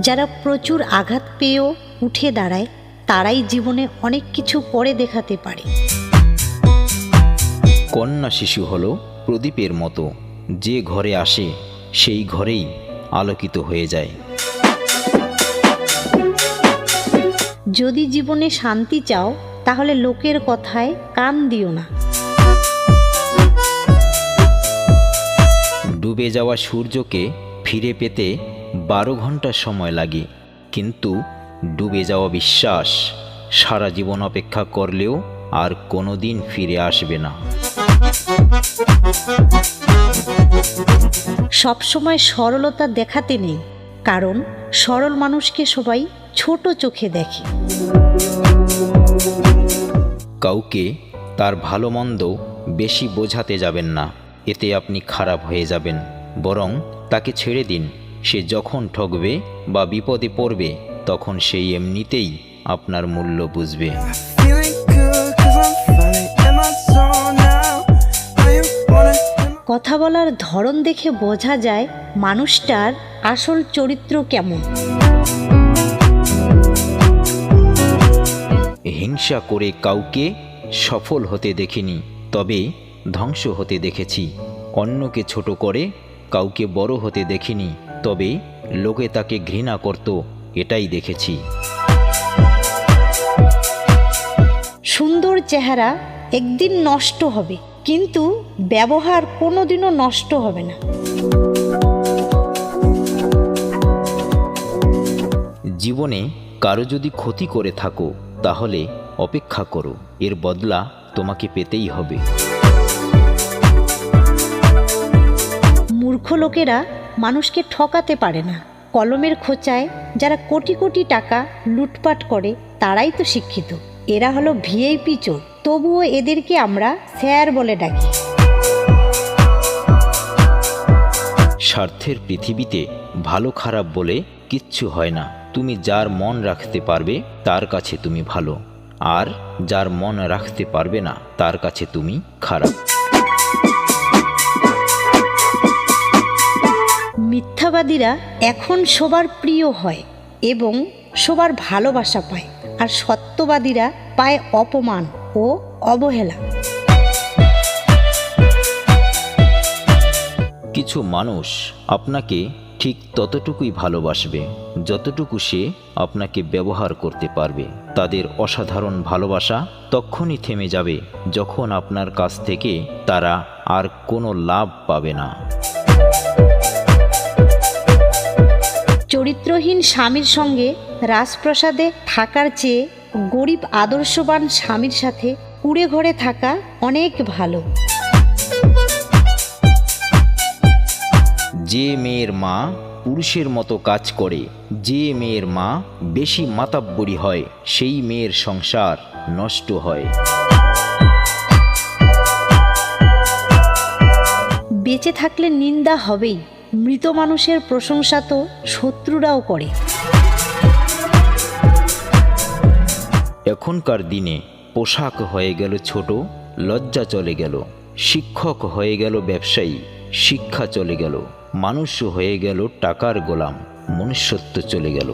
যারা প্রচুর আঘাত পেয়েও উঠে দাঁড়ায় তারাই জীবনে অনেক কিছু করে দেখাতে পারে। কন্যা শিশু হল প্রদীপের মতো। যে ঘরে আসে সেই ঘরেই আলোকিত হয়ে যায়। যদি জীবনে শান্তি চাও তাহলে লোকের কথায় কান দিও না। ডুবে যাওয়া সূর্যকে ফিরে পেতে বারো ঘণ্টা সময় লাগে। কিন্তু ডুবে যাওয়া বিশ্বাস সারা জীবন অপেক্ষা করলেও আর কোনো দিন ফিরে আসবে না। সবসময় সরলতা দেখাতে নেই কারণ সরল মানুষকে সবাই ছোট চোখে দেখে। কাউকে তার ভালো মন্দ বেশি বোঝাতে যাবেন না। এতে আপনি খারাপ হয়ে যাবেন বরং তাকে ছেড়ে দিন। সে যখন ঠকবে বা বিপদে পড়বে তখন সেই এমনিতেই আপনার মূল্য বুঝবে। কথা বলার ধরন দেখে বোঝা যায় মানুষটার আসল চরিত্র কেমন। হিংসা করে কাউকে সফল হতে দেখিনি তবে ধ্বংস হতে দেখেছি। অন্যকে ছোট করে কাউকে বড় হতে দেখিনি তবে লোকে তাকে ঘৃণা করত এটাই দেখেছি। সুন্দর চেহারা একদিন নষ্ট হবে কিন্তু ব্যবহার কোনোদিনও নষ্ট হবে না। জীবনে কারও যদি ক্ষতি করে থাকো তাহলে অপেক্ষা করো এর বদলা তোমাকে পেতেই হবে। লোকেরা মানুষকে ঠকাতে পারে না। কলমের খোঁচায় যারা কোটি কোটি টাকা লুটপাট করে, তারাই তো শিক্ষিত। এরা হলো ভিআইপি চোর। তবুও এদেরকে আমরা স্যার বলে ডাকি। স্বার্থের পৃথিবীতে ভালো খারাপ বলে কিচ্ছু হয় না। তুমি যার মন রাখতে পারবে, তার কাছে তুমি ভালো। আর যার মন রাখতে পারবে না, তার কাছে তুমি খারাপ। মিথ্যাবাদীরা এখন সবার প্রিয় হয় এবং সবার ভালোবাসা পায়, আর সত্যবাদীরা পায় অপমান ও অবহেলা। কিছু মানুষ আপনাকে ঠিক ততটুকুই ভালোবাসবে, যতটুকু সে আপনাকে ব্যবহার করতে পারবে। তাদের অসাধারণ ভালোবাসা তখনই থেমে যাবে যখন আপনার কাছ থেকে তারা আর কোনো লাভ পাবে না। চরিত্রহীন স্বামীর সঙ্গে রাজপ্রাসাদে থাকার চেয়ে গরিব আদর্শবান স্বামীর সাথে কুড়ে ঘরে থাকা অনেক ভালো। যে মেয়ের মা পুরুষের মতো কাজ করে, যে মেয়ের মা বেশি মাতাব্বরি হয়, সেই মেয়ের সংসার নষ্ট হয়। থাকলে নিন্দা হবেই। মৃত মানুষের প্রশংসা তো শত্রুরাও করে। এখনকার দিনে পোশাক হয়ে গেল ছোট, লজ্জা চলে গেল। শিক্ষক হয়ে গেল ব্যবসায়ী, শিক্ষা চলে গেল। মানুষ হয়ে গেল টাকার গোলাম, মনুষ্যত্ব চলে গেল।